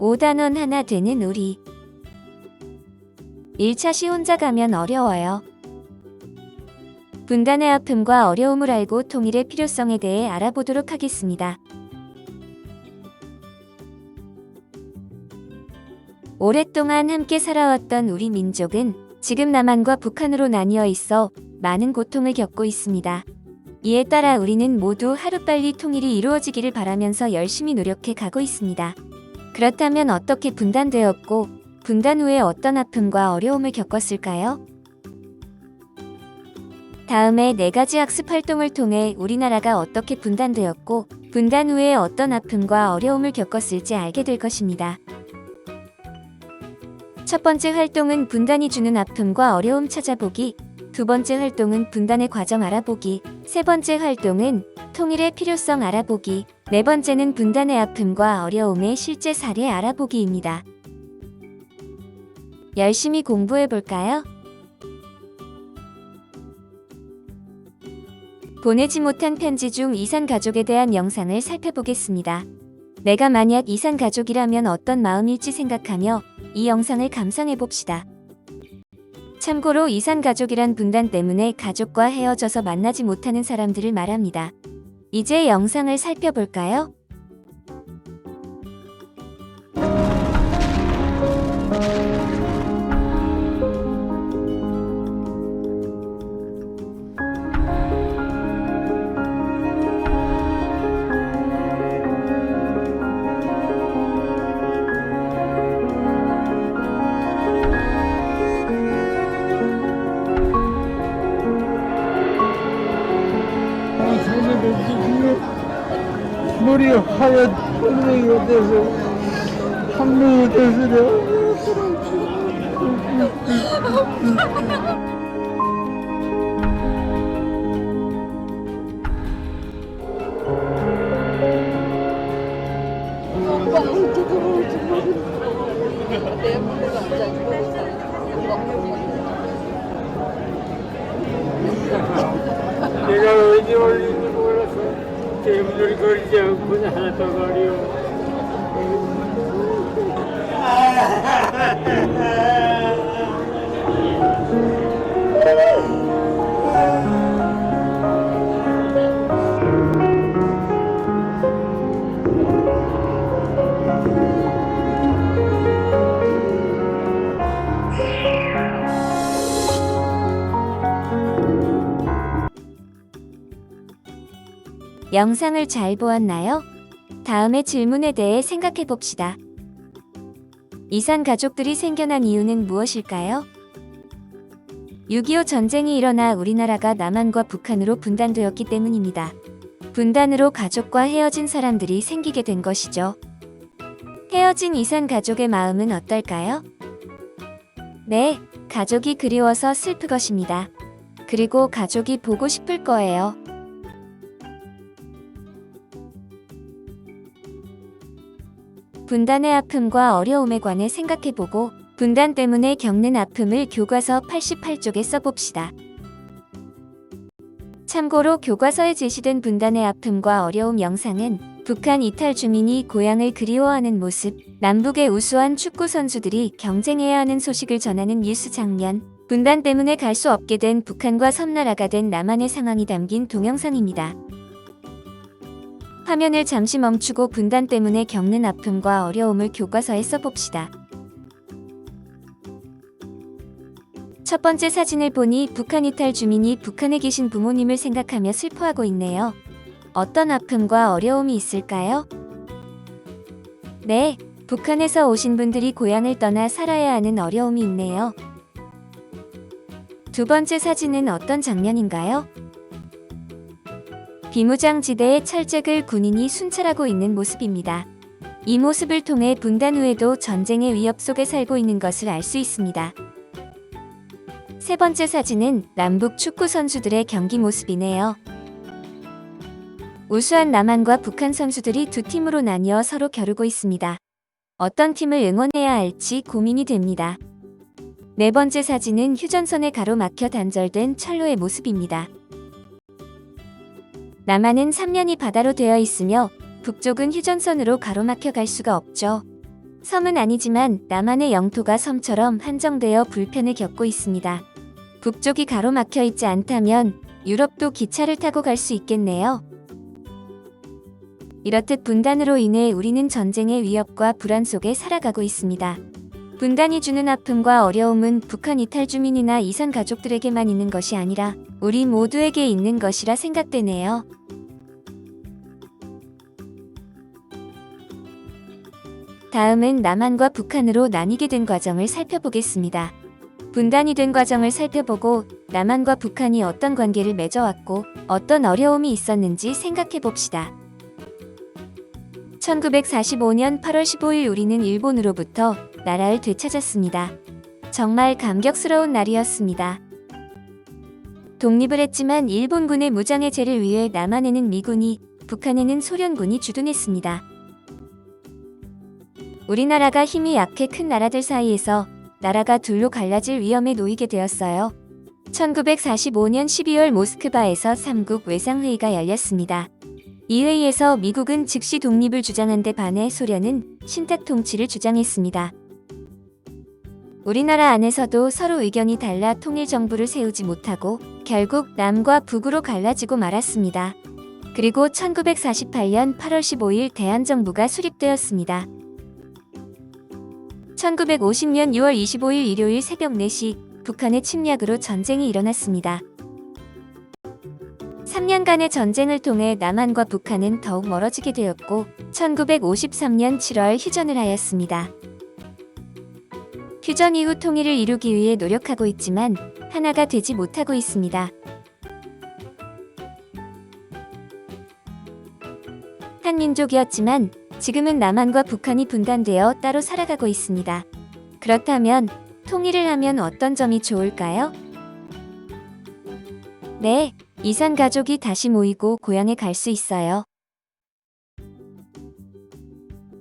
5단원 하나 되는 우리. 1차 시 혼자 가면 어려워요. 분단의 아픔과 어려움을 알고 통일의 필요성에 대해 알아보도록 하겠습니다. 오랫동안 함께 살아왔던 우리 민족은 지금 남한과 북한으로 나뉘어 있어 많은 고통을 겪고 있습니다. 이에 따라 우리는 모두 하루빨리 통일이 이루어지기를 바라면서 열심히 노력해 가고 있습니다. 그렇다면 어떻게 분단되었고 분단 후에 어떤 아픔과 어려움을 겪었을까요? 다음에 네 가지 학습 활동을 통해 우리나라가 어떻게 분단되었고 분단 후에 어떤 아픔과 어려움을 겪었을지 알게 될 것입니다. 첫 번째 활동은 분단이 주는 아픔과 어려움 찾아보기, 두 번째 활동은 분단의 과정 알아보기, 세 번째 활동은 통일의 필요성 알아보기, 네 번째는 분단의 아픔과 어려움의 실제 사례 알아보기입니다. 열심히 공부해 볼까요? 보내지 못한 편지 중 이산 가족에 대한 영상을 살펴보겠습니다. 내가 만약 이산 가족이라면 어떤 마음일지 생각하며 이 영상을 감상해 봅시다. 참고로 이산 가족이란 분단 때문에 가족과 헤어져서 만나지 못하는 사람들을 말합니다. 이제 영상을 살펴볼까요? 하얀 한 명이 돼서. 한 명이 돼서 내가 어디 올린지 몰 라서 때문을 걸지 않고 하나 더 가리오 영상을 잘 보았나요? 다음의 질문에 대해 생각해 봅시다. 이산 가족들이 생겨난 이유는 무엇일까요? 6.25 전쟁이 일어나 우리나라가 남한과 북한으로 분단되었기 때문입니다. 분단으로 가족과 헤어진 사람들이 생기게 된 것이죠. 헤어진 이산 가족의 마음은 어떨까요? 네, 가족이 그리워서 슬플 것입니다. 그리고 가족이 보고 싶을 거예요. 분단의 아픔과 어려움에 관해 생각해보고 분단 때문에 겪는 아픔을 교과서 88쪽에 써봅시다. 참고로 교과서에 제시된 분단의 아픔과 어려움 영상은 북한 이탈 주민이 고향을 그리워하는 모습, 남북의 우수한 축구 선수들이 경쟁해야 하는 소식을 전하는 뉴스 장면, 분단 때문에 갈 수 없게 된 북한과 섬나라가 된 남한의 상황이 담긴 동영상입니다. 화면을 잠시 멈추고 분단 때문에 겪는 아픔과 어려움을 교과서에 써봅시다. 첫 번째 사진을 보니 북한 이탈 주민이 북한에 계신 부모님을 생각하며 슬퍼하고 있네요. 어떤 아픔과 어려움이 있을까요? 네, 북한에서 오신 분들이 고향을 떠나 살아야 하는 어려움이 있네요. 두 번째 사진은 어떤 장면인가요? 비무장지대의 철책을 군인이 순찰하고 있는 모습입니다. 이 모습을 통해 분단 후에도 전쟁의 위협 속에 살고 있는 것을 알 수 있습니다. 세 번째 사진은 남북 축구 선수들의 경기 모습이네요. 우수한 남한과 북한 선수들이 두 팀으로 나뉘어 서로 겨루고 있습니다. 어떤 팀을 응원해야 할지 고민이 됩니다. 네 번째 사진은 휴전선에 가로막혀 단절된 철로의 모습입니다. 남한은 3년이 바다로 되어 있으며 북쪽은 휴전선으로 가로막혀 갈 수가 없죠. 섬은 아니지만 남한의 영토가 섬처럼 한정되어 불편을 겪고 있습니다. 북쪽이 가로막혀 있지 않다면 유럽도 기차를 타고 갈 수 있겠네요. 이렇듯 분단으로 인해 우리는 전쟁의 위협과 불안 속에 살아가고 있습니다. 분단이 주는 아픔과 어려움은 북한 이탈 주민이나 이산 가족들에게만 있는 것이 아니라 우리 모두에게 있는 것이라 생각되네요. 다음은 남한과 북한으로 나뉘게 된 과정을 살펴보겠습니다. 분단이 된 과정을 살펴보고 남한과 북한이 어떤 관계를 맺어왔고 어떤 어려움이 있었는지 생각해 봅시다. 1945년 8월 15일 우리는 일본으로부터 나라를 되찾았습니다. 정말 감격스러운 날이었습니다. 독립을 했지만 일본군의 무장해제를 위해 남한에는 미군이, 북한에는 소련군이 주둔했습니다. 우리나라가 힘이 약해 큰 나라들 사이에서 나라가 둘로 갈라질 위험에 놓이게 되었어요. 1945년 12월 모스크바에서 3국 외상회의가 열렸습니다. 이 회의에서 미국은 즉시 독립을 주장한 데 반해 소련은 신탁 통치를 주장했습니다. 우리나라 안에서도 서로 의견이 달라 통일 정부를 세우지 못하고 결국 남과 북으로 갈라지고 말았습니다. 그리고 1948년 8월 15일 대한정부가 수립되었습니다. 1950년 6월 25일 일요일 새벽 4시 북한의 침략으로 전쟁이 일어났습니다. 3년간의 전쟁을 통해 남한과 북한은 더욱 멀어지게 되었고 1953년 7월 휴전을 하였습니다. 휴전 이후 통일을 이루기 위해 노력하고 있지만 하나가 되지 못하고 있습니다. 한 민족이었지만 지금은 남한과 북한이 분단되어 따로 살아가고 있습니다. 그렇다면 통일을 하면 어떤 점이 좋을까요? 네, 이산 가족이 다시 모이고 고향에 갈 수 있어요.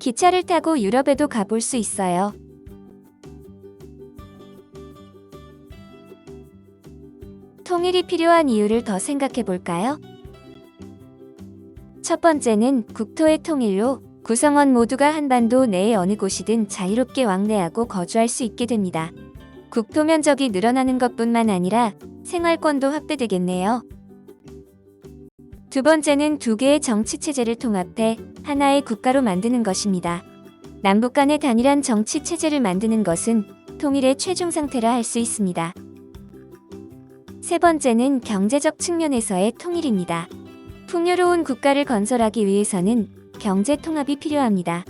기차를 타고 유럽에도 가볼 수 있어요. 통일이 필요한 이유를 더 생각해 볼까요? 첫 번째는 국토의 통일로 구성원 모두가 한반도 내의 어느 곳이든 자유롭게 왕래하고 거주할 수 있게 됩니다. 국토 면적이 늘어나는 것뿐만 아니라 생활권도 확대되겠네요. 두 번째는 두 개의 정치 체제를 통합해 하나의 국가로 만드는 것입니다. 남북 간의 단일한 정치 체제를 만드는 것은 통일의 최종 상태라 할 수 있습니다. 세 번째는 경제적 측면에서의 통일입니다. 풍요로운 국가를 건설하기 위해서는 경제 통합이 필요합니다.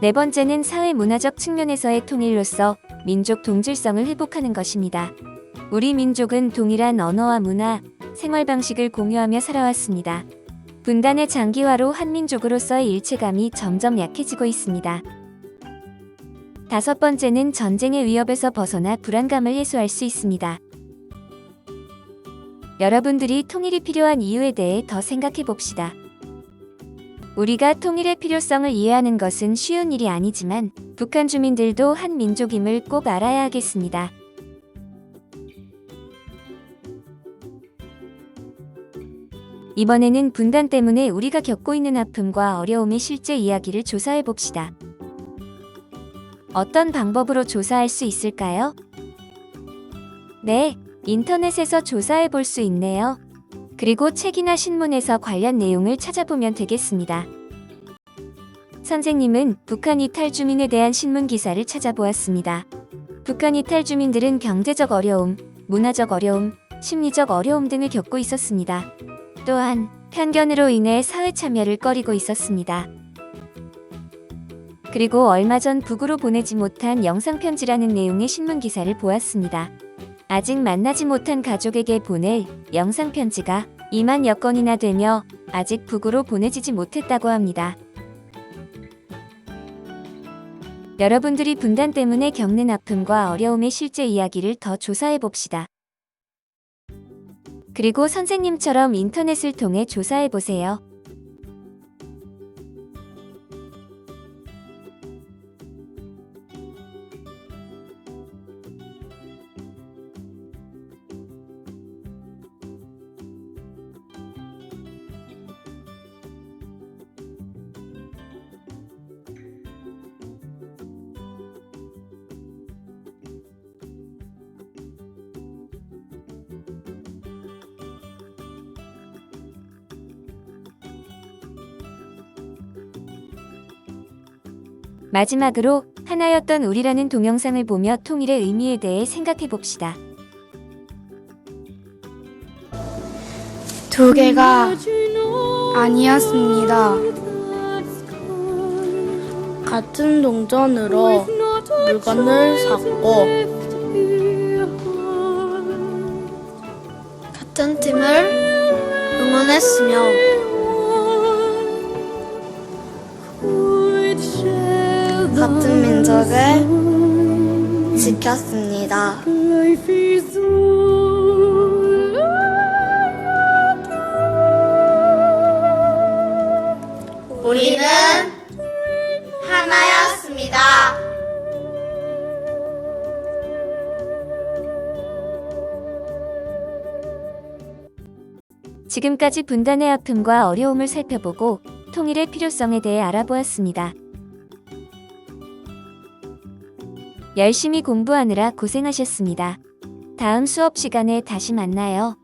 네 번째는 사회 문화적 측면에서의 통일로서 민족 동질성을 회복하는 것입니다. 우리 민족은 동일한 언어와 문화, 생활 방식을 공유하며 살아왔습니다. 분단의 장기화로 한민족으로서의 일체감이 점점 약해지고 있습니다. 다섯 번째는 전쟁의 위협에서 벗어나 불안감을 해소할 수 있습니다. 여러분들이 통일이 필요한 이유에 대해 더 생각해 봅시다. 우리가 통일의 필요성을 이해하는 것은 쉬운 일이 아니지만 북한 주민들도 한 민족임을 꼭 알아야 하겠습니다. 이번에는 분단 때문에 우리가 겪고 있는 아픔과 어려움의 실제 이야기를 조사해 봅시다. 어떤 방법으로 조사할 수 있을까요? 네, 인터넷에서 조사해 볼 수 있네요. 그리고 책이나 신문에서 관련 내용을 찾아보면 되겠습니다. 선생님은 북한 이탈 주민에 대한 신문 기사를 찾아보았습니다. 북한 이탈 주민들은 경제적 어려움, 문화적 어려움, 심리적 어려움 등을 겪고 있었습니다. 또한 편견으로 인해 사회 참여를 꺼리고 있었습니다. 그리고 얼마 전 북으로 보내지 못한 영상 편지라는 내용의 신문 기사를 보았습니다. 아직 만나지 못한 가족에게 보낼 영상 편지가 2만 여 건이나 되며 아직 북으로 보내지지 못했다고 합니다. 여러분들이 분단 때문에 겪는 아픔과 어려움의 실제 이야기를 더 조사해 봅시다. 그리고 선생님처럼 인터넷을 통해 조사해 보세요. 마지막으로 하나였던 우리라는 동영상을 보며 통일의 의미에 대해 생각해 봅시다. 두 개가 아니었습니다. 같은 동전으로 물건을 샀고 같은 팀을 응원했으며 민족을 지켰습니다. 우리는 하나였습니다. 지금까지 분단의 아픔과 어려움을 살펴보고 통일의 필요성에 대해 알아보았습니다. 열심히 공부하느라 고생하셨습니다. 다음 수업 시간에 다시 만나요.